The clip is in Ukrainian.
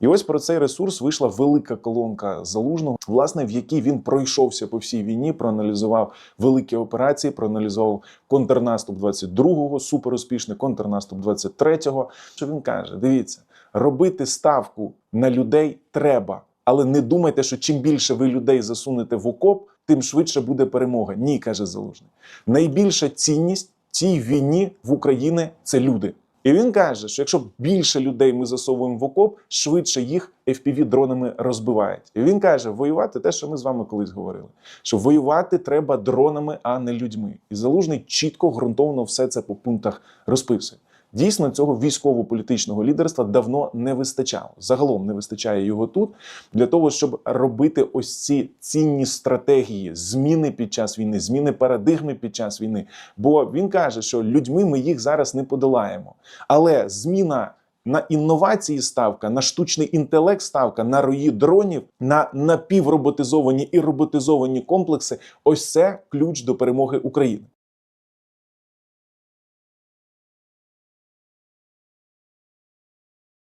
І ось про цей ресурс вийшла велика колонка залужного, власне, в якій він пройшовся по всій війні, проаналізував великі операції, проаналізував контрнаступ 22-го, суперуспішний контрнаступ 23-го. Що він каже: дивіться, робити ставку на людей треба. Але не думайте, що чим більше ви людей засунете в окоп, тим швидше буде перемога. Ні, каже Залужний. Найбільша цінність цій війні в Україні це люди. І він каже, що якщо більше людей ми засовуємо в окоп, швидше їх fpv дронами розбивають. І він каже: воювати те, що ми з вами колись говорили, що воювати треба дронами, а не людьми. І залужний чітко ґрунтовно все це по пунктах розписує. Дійсно, цього військово-політичного лідерства давно не вистачало. Загалом не вистачає його тут для того, щоб робити ось ці цінні стратегії, зміни під час війни, зміни парадигми під час війни. Бо він каже, що людьми ми їх зараз не подолаємо. Але зміна на інновації ставка, на штучний інтелект ставка, на рої дронів, на напівроботизовані і роботизовані комплекси ось це ключ до перемоги України.